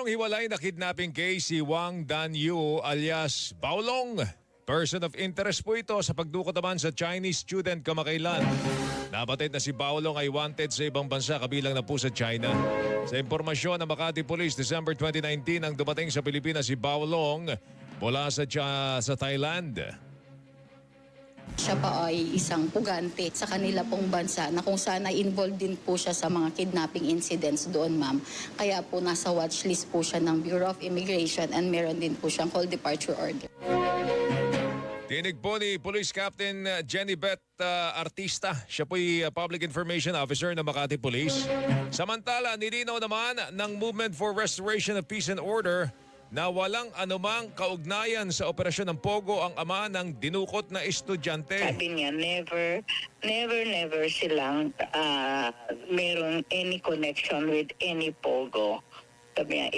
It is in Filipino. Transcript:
Merong hiwalay na kidnapping case si Wang Danyu alias Baolong. Person of interest po ito sa pagdukot naman sa Chinese student kamakailan. Nabatid na si Baolong ay wanted sa ibang bansa kabilang na po sa China. Sa impormasyon ng Makati Police, December 2019 ang dumating sa Pilipinas si Baolong mula sa, Cha- sa Thailand. Siya pa ay isang pugante sa kanila pong bansa na kung saan ay involved din po siya sa mga kidnapping incidents doon, ma'am. Kaya po nasa watchlist po siya ng Bureau of Immigration and meron din po siyang call departure order. Tinig po ni Police Captain uh, Jenny Beth uh, Artista. Siya po'y uh, Public Information Officer ng Makati Police. Samantala, nilinaw naman ng Movement for Restoration of Peace and Order na walang anumang kaugnayan sa operasyon ng Pogo ang ama ng dinukot na estudyante. Sabi niya, never, never, never silang uh, merong any connection with any pogo. Sabi niya,